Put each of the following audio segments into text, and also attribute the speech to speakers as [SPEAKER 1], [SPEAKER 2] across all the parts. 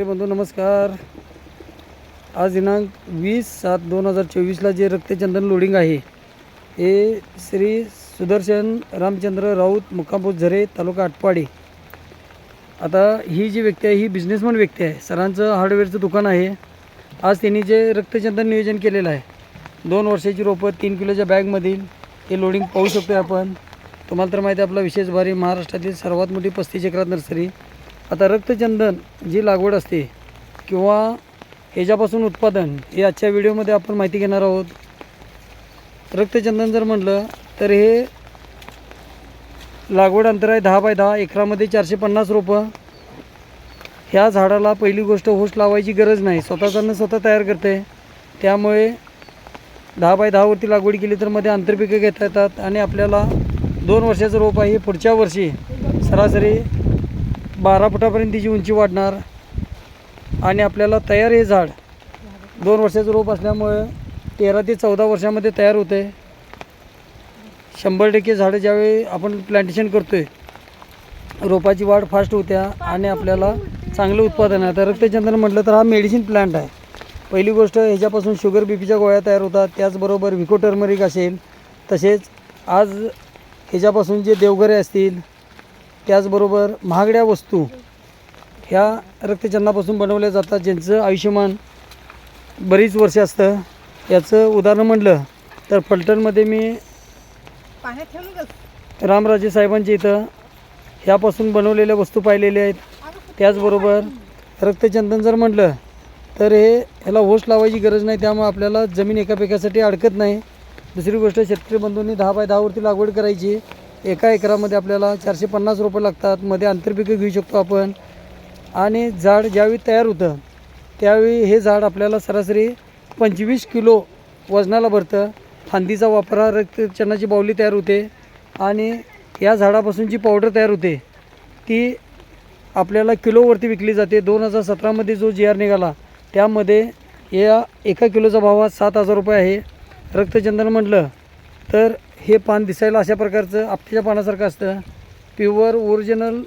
[SPEAKER 1] बंधू नमस्कार. आज दिनांक वीस सात दोन हजार चोवीसला जे रक्तचंदन लोडिंग आहे हे श्री सुदर्शन रामचंद्र राऊत मुक्कामपूर झरे तालुका आटपाडी. आता ही जी व्यक्ती आहे ही बिझनेसमॅन व्यक्ती आहे. सरांचं हार्डवेअरचं दुकान आहे. आज त्यांनी जे रक्तचंदन नियोजन केलेलं आहे दोन वर्षाची रोपं तीन किलोच्या बॅगमधील हे लोडिंग पाहू शकतो आपण. तुम्हाला तर माहिती आहे आपला विशेष भारी महाराष्ट्रातील सर्वात मोठी पस्तीस एकरात नर्सरी. आता रक्तचंदन जी लागवड असते किंवा ह्याच्यापासून उत्पादन हे आजच्या व्हिडिओमध्ये आपण माहिती घेणार आहोत. रक्तचंदन जर म्हटलं तर हे लागवड अंतर आहे दहा बाय दहा एकरामध्ये चारशे पन्नास रोपं. ह्या झाडाला पहिली गोष्ट होश लावायची गरज नाही स्वतःचानं स्वतः तयार करते. त्यामुळे दहा बाय दहावरती लागवड केली तर मध्ये आंतरपिकं घेता येतात आणि आपल्याला दोन वर्षाचं रोप आहे. हे पुढच्या वर्षी सरासरी बारा फुटापर्यंत तिची उंची वाढणार आणि आपल्याला तयार हे झाड दोन वर्षाचं रोप असल्यामुळे तेरा ते चौदा वर्षामध्ये तयार होते. शंभर टक्के झाडं ज्यावेळी आपण प्लांटेशन करतो आहे रोपाची वाढ फास्ट होत्या आणि आपल्याला चांगलं उत्पादन आहे. तर रक्तचंदन म्हटलं तर हा मेडिसिन प्लांट आहे. पहिली गोष्ट ह्याच्यापासून शुगर बी पीच्या गोळ्या तयार होतात. त्याचबरोबर विको टर्मरिक असेल. तसेच आज ह्याच्यापासून जे देवघरे असतील त्याचबरोबर महागड्या वस्तू ह्या रक्तचंदनापासून बनवल्या जातात ज्यांचं आयुष्यमान बरीच वर्ष असतं. याचं उदाहरण म्हटलं तर फलटणमध्ये मी. रामराजे साहेबांच्या इथं ह्यापासून बनवलेल्या वस्तू पाहिलेल्या आहेत. त्याचबरोबर रक्तचंदन जर म्हटलं तर हे ह्याला होश लावायची गरज नाही त्यामुळे आपल्याला जमीन एका पिकासाठी अडकत नाही. दुसरी गोष्ट शेतकरी बंधूंनी दहा बाय दहावरती लागवड करायची. एका एकरामध्ये आपल्याला चारशे पन्नास रोपं लागतात. मध्ये आंतरपिकं घेऊ शकतो आपण. आणि झाड ज्यावेळी तयार होतं त्यावेळी हे झाड आपल्याला सरासरी पंचवीस किलो वजनाला भरतं. फांदीचा वापर हा बावली तयार होते. आणि या झाडापासून जी पावडर तयार होते ती आपल्याला किलोवरती विकली जाते. दोन हजार सतरामध्ये जो जी आर निघाला त्यामध्ये या एका किलोचा भाव हा सात हजार रुपये आहे. रक्तचंदन म्हटलं तर हे पान दिसायला अशा प्रकारचं आपट्याच्या पानासारखं असतं. प्युअर ओरिजिनल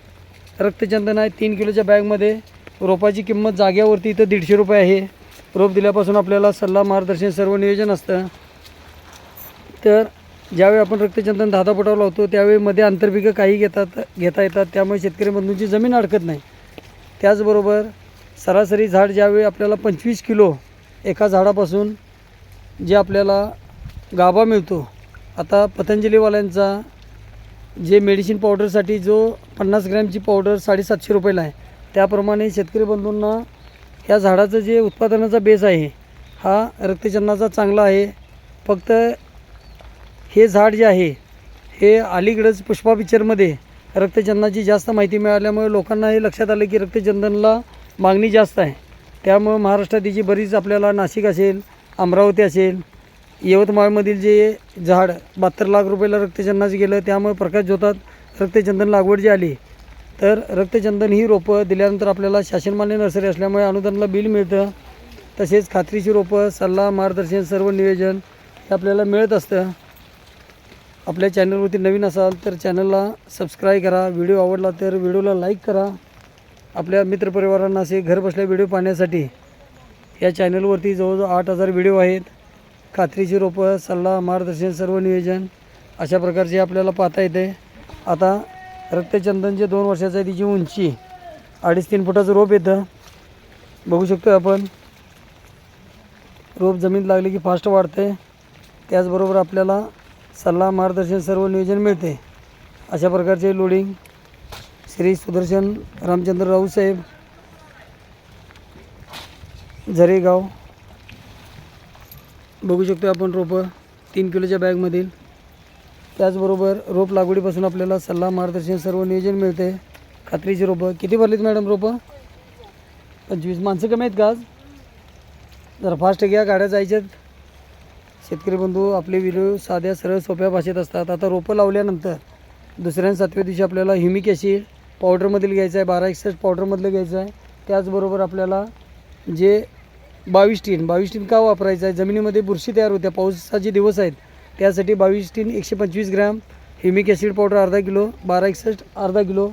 [SPEAKER 1] रक्तचंदन आहे तीन किलोच्या बॅगमध्ये. रोपाची किंमत जाग्यावरती इथं दीडशे रुपये आहे. रोप दिल्यापासून आपल्याला सल्ला मार्गदर्शन सर्व नियोजन असतं. तर ज्यावेळी आपण रक्तचंदन दहा फुटावर लावतो त्यावेळी मध्ये आंतरपिकं काही घेतात घेता येतात. त्यामुळे शेतकरी बंधूंची जमीन अडकत नाही. त्याचबरोबर सरासरी झाड ज्यावेळी आपल्याला पंचवीस किलो एका झाडापासून जे आपल्याला गाभा मिळतो आता पतंजलीवाल्यांचा जे मेडिसिन पावडरसाठी जो पन्नास ग्रॅमची पावडर साडेसातशे रुपयाला आहे त्याप्रमाणे शेतकरी बंधूंना ह्या झाडाचं जे उत्पादनाचा बेस आहे हा रक्तचंदनाचा चांगला आहे. फक्त हे झाड जे आहे हे अलीकडंच पुष्पा पिक्चरमध्ये रक्तचंदनाची जास्त माहिती मिळाल्यामुळे लोकांना हे लक्षात आलं की रक्तचंदनला मागणी जास्त आहे. त्यामुळं महाराष्ट्रात जी बरीच आपल्याला नाशिक असेल अमरावती असेल यवतमाळमधील जे झाड बहात्तर लाख रुपयाला रक्तचंदनाचं गेलं त्यामुळे प्रकाश जोतात रक्तचंदन लागवड जी आली तर रक्तचंदन ही रोपं दिल्यानंतर आपल्याला शासनमान्य नर्सरी असल्यामुळे अनुदानाला बिल मिळतं. तसेच खात्रीची रोपं सल्ला मार्गदर्शन सर्व नियोजन हे आपल्याला मिळत असतं. आपल्या चॅनलवरती नवीन असाल तर चॅनलला सबस्क्राईब करा. व्हिडिओ आवडला तर व्हिडिओला लाईक करा. आपल्या मित्रपरिवारांना असे घरबसल्या व्हिडिओ पाहण्यासाठी या चॅनलवरती जवळजवळ आठ हजार व्हिडिओ आहेत. खात्रीची रोपं सल्ला मार्गदर्शन सर्व नियोजन अशा प्रकारचे आपल्याला पाहता येते. आता रक्तचंदन जे दोन वर्षाचं आहे तिची उंची अडीच तीन फुटाचं रोप येतं. बघू शकतो आपण. रोप जमीन लागली की फास्ट वाढते. त्याचबरोबर आपल्याला सल्ला मार्गदर्शन सर्व नियोजन मिळते. अशा प्रकारचे लोडिंग श्री सुदर्शन रामचंद्र राऊसाहेब झरेगाव. बघू शकतो आपण रोपं तीन किलोच्या बॅगमधील. त्याचबरोबर रोप लागवडीपासून आपल्याला सल्ला मार्गदर्शन सर्व नियोजन मिळते. खात्रीची रोपं. किती भरलीत मॅडम रोपं? पंचवीस. माणसं कमी आहेत का आज? जरा फास्ट घ्या. गाड्या जायच्यात. शेतकरी बंधू आपले व्हिडिओ साध्या सरळ सोप्या भाषेत असतात. आता रोपं लावल्यानंतर दुसऱ्या सातव्या दिवशी आपल्याला ह्युमिक ॲसिड पावडरमधील घ्यायचं आहे. बारा एकसष्ट पावडरमधलं घ्यायचं आहे. त्याचबरोबर आपल्याला जे बावीस टीन. बावीस टीन का वापरायचं आहे? जमिनीमध्ये बुरशी तयार होत्या पावसाचे दिवस आहेत. त्यासाठी बावीस टीन एकशे पंचवीस ग्रॅम हिमिक ॲसिड पावडर अर्धा किलो बारा एकसष्ट अर्धा किलो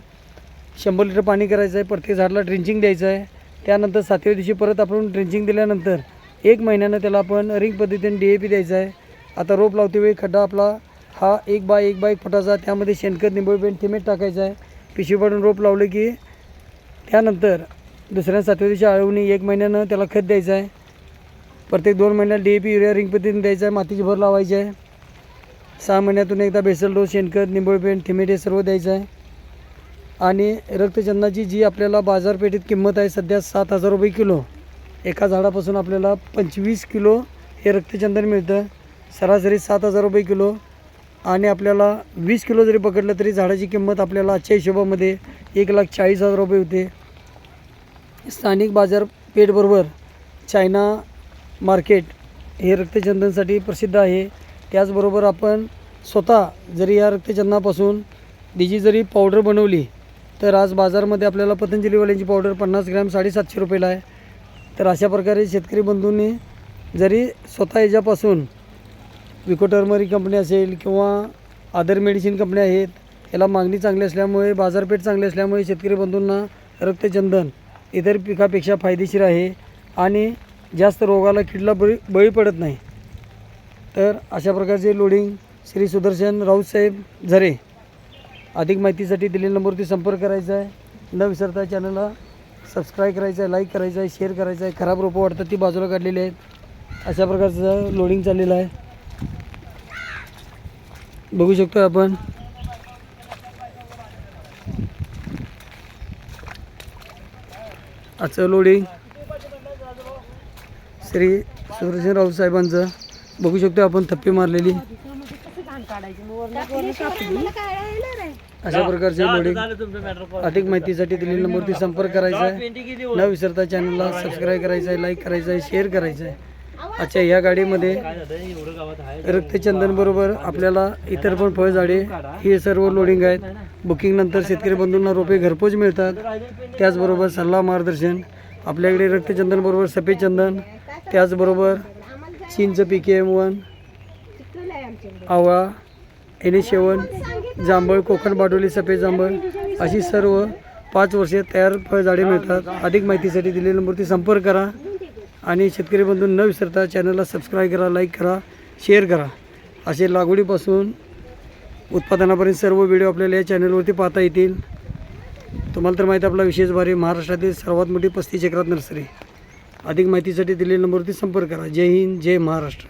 [SPEAKER 1] शंभर लिटर पाणी करायचं आहे. प्रत्येक झाडाला ड्रिंचिंग द्यायचं आहे. त्यानंतर सातव्या दिवशी परत आपण ड्रिंचिंग दिल्यानंतर एक महिन्यानं त्याला आपण रिंग पद्धतीने डी ए पी द्यायचं आहे. आता रोप लावते वेळी खड्डा आपला हा एक बाय एक बाय एक फुटाचा त्यामध्ये शेणखत निंबळ थिमेट टाकायचं आहे. पिशवी पाडून रोप लावलं की त्यानंतर दुसऱ्या सातव्या आळवणी एक महिन्यानं त्याला खत द्यायचं आहे. प्रत्येक दोन महिन्यात D A P urea ring पद्धतीने द्यायचं आहे. मातीची भर लावायची आहे. सहा महिन्यातून एकदा बेसल डोस शेणखत निंबळ थिमेटे थिमेट हे सर्व द्यायचं आहे. आणि रक्तचंदनाची जी आपल्याला बाजारपेठेत किंमत आहे सध्या सात हजार रुपये किलो. एका झाडापासून आपल्याला पंचवीस किलो हे रक्तचंदन मिळतं. सरासरी सात हजार रुपये किलो. आणि आपल्याला वीस किलो जरी पकडलं तरी झाडाची किंमत आपल्याला आजच्या हिशोबामध्ये एक लाख चाळीस हजार रुपये होते. स्थानिक बाजारपेठबरोबर चायना मार्केट हे रक्तचंदनसाठी प्रसिद्ध आहे. त्याचबरोबर आपण स्वतः जरी या रक्तचंदनापासून तिची जरी पावडर बनवली तर आज बाजारमध्ये आपल्याला पतंजलीवाल्यांची पावडर पन्नास ग्रॅम साडेसातशे रुपयाला आहे. तर अशा प्रकारे शेतकरी बंधूंनी जरी स्वतः याच्यापासून विकोटर्मरी कंपनी असेल किंवा अदर मेडिसिन कंपन्या आहेत याला मागणी चांगली असल्यामुळे बाजारपेठ चांगली असल्यामुळे शेतकरी बंधूंना रक्तचंदन इतर पिकापेक्षा फायदेशीर आहे आणि जास्त रोगाला किडला बळी बळी पडत नाही. तर अशा प्रकारचे लोडिंग श्री सुदर्शन राऊत साहेब झरे. अधिक माहितीसाठी दिलेल्या नंबरवरती संपर्क करायचा आहे. न विसरता चॅनलला सबस्क्राईब करायचं आहे लाईक करायचं आहे शेअर करायचं आहे. खराब रोपं वाटतात ती बाजूला काढलेली आहेत. अशा प्रकारचं लोडिंग चाललेलं आहे. बघू शकतो आपण. आजचं लोडिंग श्री सुदर्शन राऊत साहेबांचं. बघू शकतो आपण थप्पी मारलेली. अशा प्रकारचे लोडिंग अधिक माहितीसाठी दिलेल्या नंबरवरती संपर्क करायचा आहे. न विसरता चॅनलला सबस्क्राईब करायचं आहे लाईक करायचं आहे शेअर करायचं आहे. अच्छा या गाडीमध्ये रक्तचंदन बरोबर आपल्याला इतर पण फळझाडे हे सर्व लोडिंग आहेत. बुकिंग नंतर शेतकरी बंधूंना रोपे घरपोच मिळतात. त्याचबरोबर सल्ला मार्गदर्शन आपल्याकडे रक्तचंदन बरोबर सफेद चंदन त्याचबरोबर चीनचं पी के एम वन आवळा एने शेवण जांभळ कोकण बाडोली सफेद जांभळ अशी सर्व पाच वर्षे तयार फळझाडे मिळतात. अधिक माहितीसाठी दिलेल्या नंबरवरती संपर्क करा. आणि शेतकरी बंधू न विसरता चॅनलला सबस्क्राईब करा लाईक करा शेअर करा. असे लागवडीपासून उत्पादनापर्यंत सर्व व्हिडिओ आपल्याला या चॅनलवरती पाहता येतील. तुम्हाला तर माहिती आपला विशेष भारी महाराष्ट्रातील सर्वात मोठी पस्तीस एकरात नर्सरी. अधिक माहितीसाठी दिलेल्या नंबरवरती संपर्क करा. जय हिंद जय महाराष्ट्र.